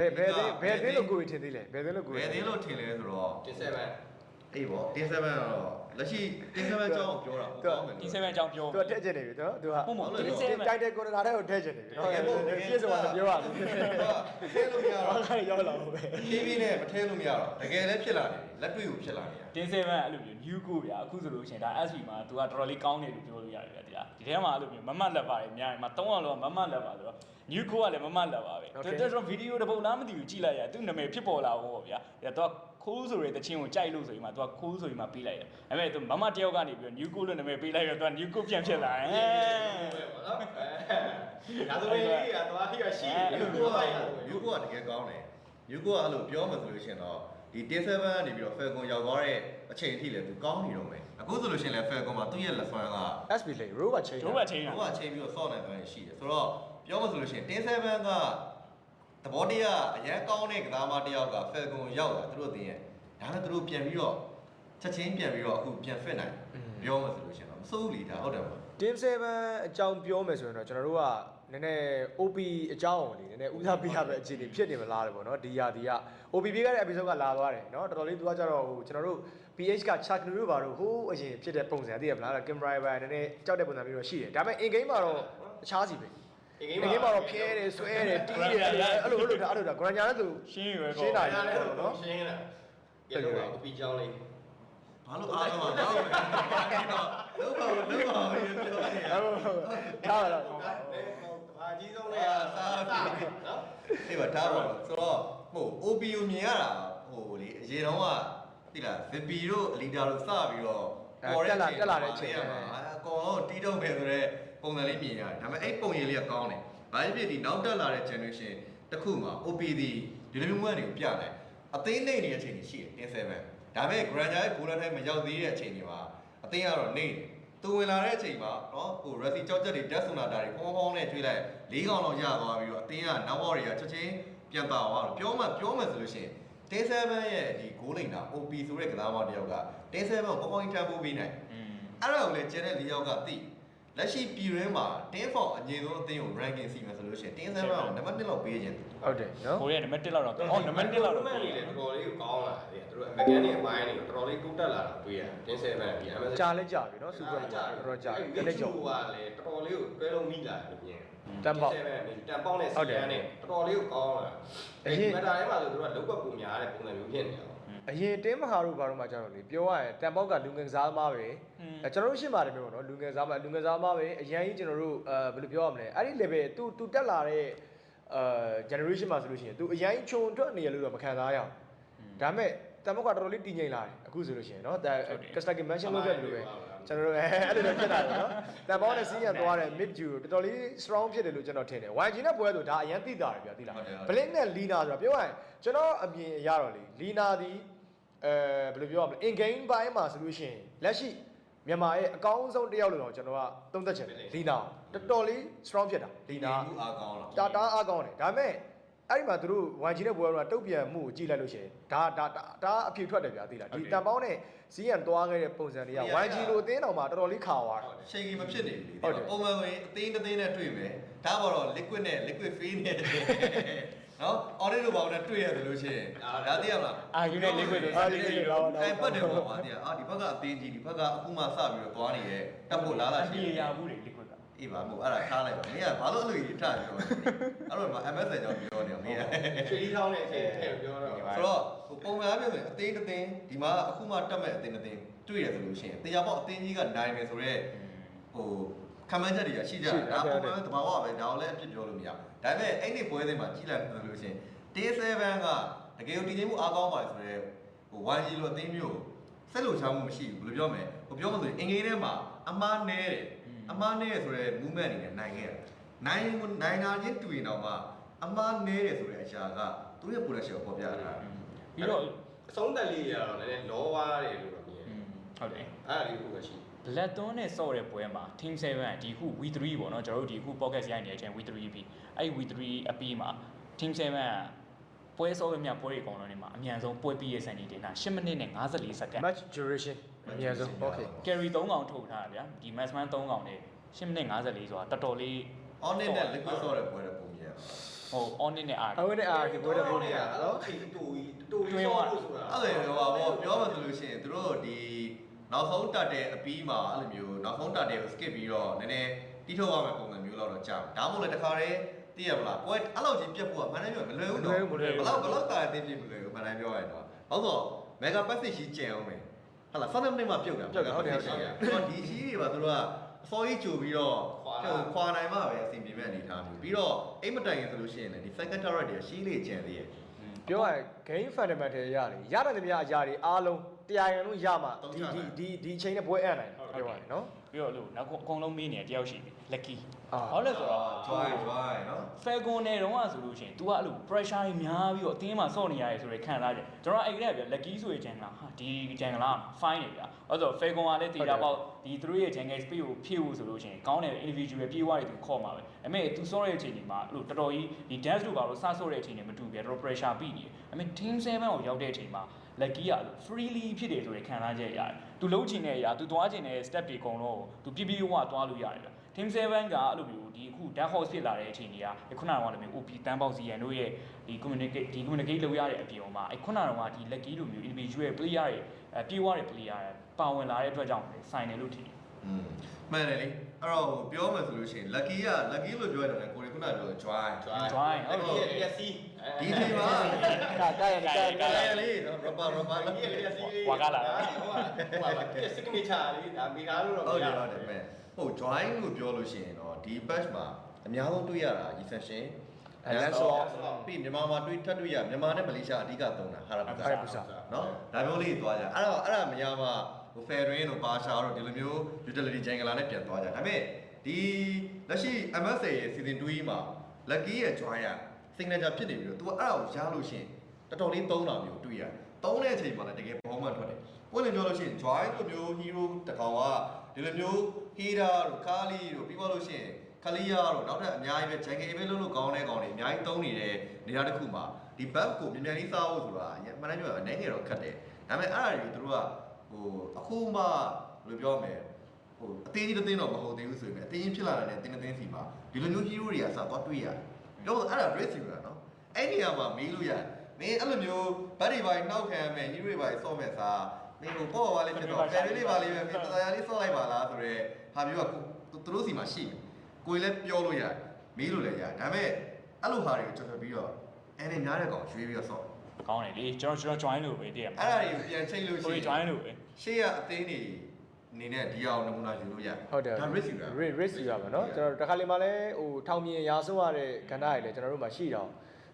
ဘယ်ဘယ်သေးဘယ်သေးလို့ကိုယ်ထင်သေးလဲဘယ်သေးလို့ကိုယ်ဘယ်သေးလို့ထင်လဲဆိုတော့တင်ဆက်ပဲအေးပေါ့တင်း7ကတော့ လက်ရှိတင်း7အကြောင်းကိုပြောတာပေါ့ကောင်းမယ် ဒီ7အကြောင်းပြော သူကထည့်ချင်နေပြီနော်သူက ဟုတ်မဟုတ် ဟုတ် ဒီ လို့ 7 တိုက်တဲ့ကိုယ်နာတဲ့ကိုထည့်ချင်နေပြီနော် တကယ်ပေါ့ ပြည့်စုံတာပြောရမယ် ထဲလို့မရ ဘာ တော့ လဲရောက်လာလို့ပဲ ဖြည်းဖြည်းနဲ့မထဲလို့မရတော့တကယ်လည်းဖြစ်လာနေပြီလက်တွေ့ကိုဖြစ်လာနေတာ တင်း7အဲ့လိုမျိုး new go ဗျာအခုဆိုလို့ရှိရင်ဒါ SP မှာ तू ကတော်တော်လေးကောင်းတယ်လို့ပြောလို့ရတယ်ဗျာဒီလားဒီထဲမှာအဲ့လိုမျိုးမမတ်လက်ပါတယ်အများကြီးမှာ300လောက်မမတ်လက်ပါဆိုတော့ new go ကလည်းမမတ်လက်ပါပဲတော်တော်ဗီဒီယိုတစ်ပုတ်လားမသိဘူးကြည့်လိုက်ရသူ့နာမည်ဖြစ်ပေါ်လာဘူးပေါ့ဗျာဒါ तू ခိုးဆိုတဲ့တချင်းကိုကြိုက်လို့ဆိုရင်မှ तू ခိုးဆိုရင်မှပေးလိုက်တယ်ဒါပေမဲ့ तू မမတယောက်ကနေပြီးတော့ new go လို့နာမည်ပေးလိုက်တော့ तू new go ပြန်ဖြစ်လာတယ်ဒါဆိုရင်လေးကသွားပြီးတော့ရှိတယ်ယူလို့ကိုပြောကလိုက်ရတယ်ယူကိုကတကယ်ကောင်းတယ်ယူကိုကအဲ့လိုပြောမှဆိုလို့ရှိရင်တော့ဒီတင်း7ကနေပြီးတော့ Falcon ရောက်သွားတဲ့အချိန်အထိလည်းသူကောင်းနေတော့မယ်အခုဆိုလို့ရှိရင်လည်း Falcon မှာသူ့ရဲ့လက်ဆွမ်းက SP လေ row ကချိန်တို့ကချင်းတာဟိုကအချိန်ပြီးတော့စော့နိုင်သွားရင်ရှိတယ်ဆိုတော့ပြောမှဆိုလို့ရှိရင်တင်း7ကသဘောတရားအရန်ကောင်းတဲ့ကစားမတစ်ယောက်က Falcon ရောက်လာသူတို့အသိရဲ့ဒါနဲ့သူတို့ပြန်ပြီးတော့ ချက်ချင်းပြန်ပြီးတော့အခုပြန် fit နိုင်ပြောမှဆိုလို့ရှိရင်တော့မစိုးဘူးလေဒါဟုတ်တယ်မဟုတ် Team 7အကြောင်းပြောမယ်ဆိုရင်တော့ကျွန်တော်တို့ကနည်းနည်း OP အကြောင်းကိုလေနည်းနည်းဦးစားပေးရပဲအခြေအနေဖြစ်နေမလားတယ်ပေါ့နော်ဒီရာဒီက OP ပြီးခဲ့တဲ့ episode ကလာသွားတယ်နော်တော်တော်လေးသူကကြတော့ဟိုကျွန်တော်တို့ PH က Chuck Nuru ဘာလို့ဟိုးအရင်ဖြစ်တဲ့ပုံစံသိရမလား Kim Rival နည်းနည်းကြောက်တဲ့ပုံစံမျိုးတော့ရှိတယ်ဒါပေမဲ့ in game မှာတော့အခြားစီပဲ ဒီကိစ္စမှာတော့ဖျဲတယ်ဆွဲတယ်တီးတယ်အဲ့လိုအဲ့လိုဒါအဲ့လိုဒါဂရန်ညာလည်းသူရှင်းရွယ်ကောရှင်းတာရယ်ပေါ့နော်ရှင်းတာရေတော့အပီကြောင်းလေး ဘာလို့အားလုံးကတော့လောက်မယ်လောက်ပါဘူးလောက်ပါဘူးပြောနေရအဲ့လိုထားလာတော့ဘာကြီးဆုံးလဲစားစားနော်အေးပါထားပါတော့ဆိုတော့ဟို OPU မြင်ရတာဟိုလေအရင်တော့ကတိလား VP တို့အလီတာတို့စပြီးတော့အကောင်လုံးတီးတော့မယ်ဆိုတဲ့ပုံစံလေးမြင်ရတယ်ဒါပေမဲ့အဲ့ပုံရိပ်လေးကကောင်းတယ်ဘာဖြစ်ဖြစ်ဒီနောက်တက်လာတဲ့ generation တစ်ခုမှာ OPD ဒီလိုမျိုးမွေးတွေကိုပြတယ်အသိနေနေတဲ့အချိန်ကြီးရှိတယ်တင်း7 ဒါပေမဲ့ Granger ရဲ့ goal line မရောက်သေးတဲ့အချိန်တွေမှာအသိကတော့နေတယ်သူဝင်လာတဲ့အချိန်မှာနော်ဟို Resi ကြောက်ချက်တွေ Death Sonata တွေဖုံးဖုံးနဲ့ကျွေးလိုက်၄កောင်လောက်ရသွားပြီးတော့အတင်းကနောက်ဘော်တွေကချက်ချင်းပြန်ပါသွားတော့ပြောမှပြောမှဆိုလို့ရှိရင်တင်း7ရဲ့ဒီ goal line တာ OP ဆိုတဲ့ကစားမတစ်ယောက်ကတင်း7ကိုပေါင်းပေါင်းတန်းပိုးပေးနိုင် อืม အဲ့ဒါကိုလည်းကျန်တဲ့၄ယောက်ကသိ လက်ရှိပြည်တွင်းမှာတင်းဖောင်အငြင်းဆုံးအသင်းကို ranking စီမယ်ဆိုလို့ရှိရင်တင်း7ကိုနံပါတ်1လောက်ပေးခြင်းဟုတ်တယ်နော်ကိုရီးယားနံပါတ်1လောက်တော့အော်နံပါတ်1လောက်တော့မန်ပေးလေးတယ်တော်တော်လေးကိုကောင်းလာတယ်သူတို့အမေရိကန်တွေအပိုင်းတွေတော်တော်လေးတိုးတက်လာတာတွေ့ရတယ်တင်းဆက်ပဲဒီ Amazon ကြာလဲကြာပြီနော် super ကြာတော်တော်ကြာပြီတနေ့ကျော်ကလည်းတော်တော်လေးကိုတွဲလုံးမိလာတယ်လို့မြင်တန်ပေါက်တန်ပေါက်နဲ့စီရန်နဲ့တော်တော်လေးကိုကောင်းလာအဲ့ဒီမတားရဲပါဆိုသူတို့ကလောက်ကွက်ပုံများတဲ့ပုံစံမျိုးဖြစ်နေတာ အရင်တင်းမဟာတို့ဘာလို့မှကျွန်တော်လေပြောရရင်တန်ပေါက်ကလူငယ်ကစားသမားပဲအဲကျွန်တော်တို့ရှင်းပါတယ်မျိုးပေါ့နော်လူငယ်ကစားသမားလူငယ်ကစားသမားပဲအရင်ကြီးကျွန်တော်တို့အဲဘယ်လိုပြောရမလဲအဲ့ဒီ level သူသူတက်လာတဲ့အဲ generation မှာဆိုလို့ရှိရင်သူအရင်ခြုံထွက်နေရလို့တော့မခံစားရအောင်ဒါပေမဲ့တန်ပေါက်ကတော်တော်လေးတည်ငြိမ်လာတယ်အခုဆိုလို့ရှိရင်နော်ဒါ customer mention လုပ်ခဲ့လို့ပဲ ကျွန်တော်တို့အဲအဲ့လိုတော့ဖြစ်လာတယ်နော်တန်ပေါက်နဲ့စီးရသွားတဲ့ mid view တော်တော်လေး strong ဖြစ်တယ်လို့ကျွန်တော်ထင်တယ် YG နဲ့ပွဲဆိုဒါအရင်သိတာတယ်ဗျာသိလား blink နဲ့ lina ဆိုတာပြောရရင်ကျွန်တော်အမြင်အရတော့လေ lina ဒီအဲဘယ်လိုပြောရမလဲ in game ဘိုင်းမှာဆိုလို့ရှိရင်လက်ရှိမြန်မာရဲ့အကောင်းဆုံးတစ်ယောက်လို့တော့ကျွန်တော်ကသုံးသက်ချင်တယ် lina တော်တော်လေး strong ဖြစ်တာ lina မှုအားကောင်းလားတာတာအားကောင်းတယ်ဒါပေမဲ့အဲ့ဒီမှာသူတို့ YG နဲ့ပွဲတော့တုတ်ပြန်မှုကိုကြည့်လိုက်လို့ရှိရင်ဒါဒါဒါအဖြေထွက်တယ်ဗျာသိလားဒီတန်ပေါင်းနဲ့ စီးရန်သွားခဲ့တဲ့ပုံစံတွေက YG လိုအသင်းတော်မှာတော်တော်လေးခါသွားတာချိန်ကြီးမဖြစ်နေဘူးဟုတ်တယ်လေပုံမှန်ဝင်အသိန်းတစ်သိန်းနဲ့တွေ့မယ်ဒါပေါ်တော့ liquid နဲ့ liquid free နဲ့နော် audit လို့ပါတော့တွေ့ရတယ်လို့ရှိရင်ဒါသိရမလား အာယူနဲ့ liquid လို့ အာယူနဲ့ liquid လို့ တိုင်ပတ်တယ်ပေါ့ကွာသိရအာဒီဘက်ကအသိန်းကြီးဒီဘက်ကအခုမှစပြီးတော့သွားနေရဲ့တက်ဖို့လားလားရှိဒီတယ်ရဘူးလေ liquid က အေးပါမို့အဲ့ဒါထားလိုက်ပါမင်းကဘာလို့အဲ့လိုကြီးထားပြောလဲအဲ့တော့ MS ကြောင့်ပြောနေအောင်မင်းကချွေးထောင်းတဲ့အချိန်ထည့်ပြောတော့ဆိုတော့ဟိုပုံမှန်အပြည့်ဆိုအသေးတစ်သိန်းဒီမှာအခုမှတက်မဲ့အသေးတစ်သိန်းတွေ့ရဆိုလို့ရှိရင်တရားပေါက်အသေးကြီးကနိုင်မယ်ဆိုတော့ဟိုခံမှန်းချက်တွေကရှိကြတယ်ဒါပုံမှန်တဘာဝပဲဒါကိုလည်းအပြစ်ပြောလို့မရဘူးဒါပေမဲ့အဲ့ဒီပွဲစဉ်မှာကြီးလိုက်ဆိုလို့ရှိရင် T7 ကတကယ်ကိုတည်ငြိမ်မှုအားကောင်းပါဆိုတော့ဟို YG လိုအသေးမျိုးဆက်လို့ချောင်းမှုမရှိဘူးဘယ်လိုပြောမလဲဟိုပြောမှဆိုရင်အင်္ဂလိပ်ထဲမှာအမားနဲတယ် အမားနဲဆိုတဲ့ movement အနေနဲ့နိုင်ခဲ့တာနိုင်နိုင်နာချင်းတူရင်တော့မှအမားနဲတယ်ဆိုတဲ့အရာကသူရဲ့ production ကိုပေါ်ပြတာပြီးတော့အဆုံးသက်လေးရတော့လည်းလောဝါတယ်လို့တော့မြင်ဟုတ်တယ်အဲ့ဒါလေးခုပဲရှိလက်သွန်းနဲ့စော့တဲ့ပွဲမှာ team 7ဒီခု V3 ပေါ့နော်ကျွန်တော်တို့ဒီခု podcast ရိုက်နေတဲ့အချိန် V3 အပြီးအဲ့ V3 အပြီးမှာ team 7က ပွဲစော့ရမြပွဲတွေအကုန်လုံးနေမှာအမြန်ဆုံးပွဲပြီးရဲ့စံချိန်တင်တာ10မိနစ်နဲ့54စက္ကန့် match duration အများဆုံး okay carry 3កောင်ထုတ်ထားတာဗျာဒီ maxman 3កောင်နဲ့10မိနစ်54ဆိုတာတော်တော်လေး on net နဲ့ liquid ဆော့တဲ့ပွဲတဲ့ပုံကြီးရဟို on နဲ့အားအဝင်းနဲ့အာဒီဘိုးတဲ့ဘိုးတွေကအဲ့နော်တော့ချိန်တူကြီးတူကြီးဆောလို့ဆိုတာအဲ့လိုဟိုပါပြောမှဆိုလို့ရှိရင်သူတို့ဒီနောက်ဆုံးတက်တဲ့အပီးမှာအဲ့လိုမျိုးနောက်ဆုံးတက်တဲ့ကို skip ပြီးတော့နည်းနည်းတီးထုတ်ရမယ့်ပုံစံမျိုးတော့တော့ကြာဒါမှမဟုတ်လည်းတခါတည်း သိရမလားပွဲအဲ့လောက်ကြီးပြတ်ဖို့ကမှန်တယ်ပြောမလွယ်ဘူးနော်ဘလောက်ဘလောက်တာအသိပြည့်မလွယ်ဘူးမှန်တယ်ပြောရရင်တော့ဟုတ်တော့ mega passage ရှိကျန်အောင်မယ်ဟာလား7မိနစ်မှပြုတ်တာတော့ဒီကြီးတွေပါသူတို့ကအစောကြီးကြိုပြီးတော့ခွာနိုင်မှပဲအစီအပြေမဲ့အနေထားမျိုးပြီးတော့အိမ်မတိုင်ရင်ဆိုလို့ရှိရင်လည်းဒီ second turret တွေရှိလေကျန်သေးရဲ့ ပြောရရင် game fundamental ရတယ်ရတယ်တမအရာတွေအားလုံး တရားရင်လုံးရမှဒီဒီဒီဒီအချိန်နဲ့ပွဲအံ့နိုင်ပြောရရင်နော်ပြီးတော့လို့နောက်အကုန်လုံးမေးနေတယောက်ရှိပြီ lucky အာဟောလဲဆိုတော့ joy joy နော် Falcon နဲ့တော့ဆိုလို့ရှိရင် तू ကအဲ့လို pressure ကြီးများပြီးတော့အတင်းမှာစော့နေရတယ်ဆိုရခံစားကြကျွန်တော်အဲ့ကလေးကပြ lucky ဆိုရင်ဂျန်ကလာဟာဒီဂျန်ကလာ fine နေဗျာအဲ့တော့ Falcon ကလည်းတေတာပေါ့ဒီသူတို့ရဲ့ jungle speed ကိုဖြည့်ဖို့ဆိုလို့ရှိရင်ကောင်းတဲ့ individual ပြေးသွားတယ်သူခေါ်မှာပဲအမေ तू စော့တဲ့အချိန်ဒီမှာအဲ့လိုတော်တော်ကြီးဒီ dance တို့ပါလို့စဆော့တဲ့အချိန်တွေမတူဘူးဗျာတော်တော် pressure ပြီးနေတယ်အမေ team 7ကိုရောက်တဲ့အချိန်မှာ lucky ကအဲ့လို freely ဖြစ်တယ်ဆိုရခံစားချက်ရတယ် तू လုံးချင်တဲ့အရာ तू သွားချင်တဲ့ step တွေအကုန်လုံးကို तू ပြပြဝဝသွားလို့ရတယ်ဗျာ team 7ကအဲ့လိုမျိုးဒီအခု dark horse ဖြစ်လာတဲ့အချိန်တွေကဒီခုနကတော့လည်းမျိုး OP တန်းပေါက်စီရန်တို့ရဲ့ဒီ communicate ဒီ communicate လုပ်ရတဲ့အပြင်မှာအဲ့ခုနကတော့ဒီ lucky လိုမျိုး individual player တွေအပြေးသွားတဲ့ player တွေပါဝင်လာတဲ့အတွက်ကြောင့်ဆိုင်တယ်လို့ထင်တယ် อืมမှန်တယ်လေအဲ့တော့ပြောမယ်ဆိုလို့ရှိရင် lucky က lucky လို့ပြောရတယ်ကိုရီခုနပြော joy joy အဲ့ဒီရဲ့လက်စီ ဒီချိန်မှာကာကာရကာကာကာရလေးနော် rubber rubber ဒီရဲ့လက်စီလေးဝါကလာဟိုဟိုက signature လေးဒါမိသားလို့တော့ဟုတ်တယ်ဟုတ်တယ်မဲ့ဟုတ် joy လို့ပြောလို့ရှိရင်တော့ဒီ patch မှာအများဆုံးတွေ့ရတာ essential အဲလန်ဆောပြီးမြန်မာမှာတွေ့ထပ်တွေ့ရမြန်မာနဲ့မလေးရှားအဓိကသုံးတာဟာရပူဟာရပူစာနော်ဒါမျိုးလေးသွားကြအဲ့တော့အဲ့ဒါမရမှာဟို fair rain တို့ပါရှာတို့ဒီလိုမျိုး utility jungle နဲ့ပြန်သွားကြဒါပေမဲ့ဒီလက်ရှိ MSA ရဲ့ season 2မှာ lucky ရဲ့ joy က signature ဖြစ်နေပြီးတော့ तू အဲ့ဒါကိုရလို့ရှိရင်တော်တော်လေးသုံးတာမျိုးတွေ့ရတယ်သုံးတဲ့အချိန်မှာလည်းတကယ်ဘောမှန်ထွက်တယ်ပွင့်လင်းပြောလို့ရှိရင် joy လိုမျိုး hero တကောင်ကဒီလိုမျိုး hero တို့ kali တို့ပြီးသွားလို့ရှိရင်ခလီယာတို့နောက်ထပ်အများကြီးပဲ jungle ပဲလုံးလို့ကောင်းတဲ့ကောင်တွေအများကြီးသုံးနေတဲ့နေရာတစ်ခုမှာဒီ buff ကိုမြန်မြန်လေးစားဖို့ဆိုတာမှန်တယ်ပြောအနေငယ်တော့ခက်တယ်ဒါပေမဲ့အဲ့ဒါတွေသူတို့ကဟိုအခုမှဘယ်လိုပြောမလဲဟိုအသေးကြီးတစ်သိန်းတော့မဟုတ်သေးဘူးဆိုရင်အသေးကြီးဖြစ်လာတဲ့တင်းတင်းစီမှာဒီလိုမျိုး hero တွေကစသွားတွေ့ရတယ် ပြောလို့အဲ့ဒါ race hero နော်အဲ့ဒီနေရာမှာမေးလို့ရတယ်မင်းအဲ့လိုမျိုးဗတ်တွေပါနှောက်ခံမယ် hero တွေပါဆော့မဲ့စားမင်းဟိုပေါ့ပါလေးဖြစ်တော့ carry လေးပါလေးပဲမင်းတရားလေးဆော့လိုက်ပါလားဆိုတော့ဟာမျိုးကသူတို့စီမှာရှိတယ်ကိုယ်လည်းပြောလို့ရတယ်မေးလို့လည်းရတယ်ဒါပေမဲ့အဲ့လိုဟာတွေကိုကြော်ကြော်ပြီးတော့အဲ့ဒီများတဲ့ကောင်ရွေးပြီးတော့ဆော့ကောင်းတယ်လေကျွန်တော်ကျွန်တော် join လို့ပဲတည်ရမှာအဲ့ဒါတွေကိုပြန်ချိန်လို့ရှိကိုရင် join လို့ပဲရှေ့ကအသိနေ အနေနဲ့ဒီအောင်နမူနာယူလို့ရတယ် ဟုတ်တယ် ဒါ risk ယူတာ risk risk ယူရမှာเนาะကျွန်တော်တခါလေမှလည်းဟိုထောင်မြင်ရာဆုံးရတဲ့ကဏ္ဍတွေလည်းကျွန်တော်တို့မှာရှိတော့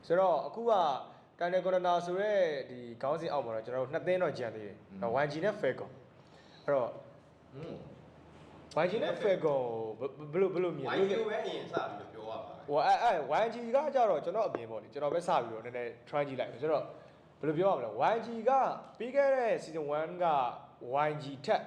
ဆိုတော့အခုကကန်နယ်ကော်နာဆိုရဲဒီခေါင်းစဉ်အောက်မှာတော့ကျွန်တော်တို့နှစ်သင်းတော့ကြံသေးတယ်နော် 1G နဲ့ Falcon အဲ့တော့ อืม 1G နဲ့ Falcon ဘယ်လိုဘယ်လိုမြင် ဝိုင်း လဲ ယူပဲအရင်စပြီးတော့ပြောရပါ ဟိုအဲအဲ 1G ကကြတော့ကျွန်တော်အပြင်ပေါ့လေကျွန်တော်ပဲစပြီးတော့နည်းနည်း try ကြည့်လိုက်ဆိုတော့ဘယ်လိုပြောရမလဲ 1G ကပြီးခဲ့တဲ့ season 1က YG ထက်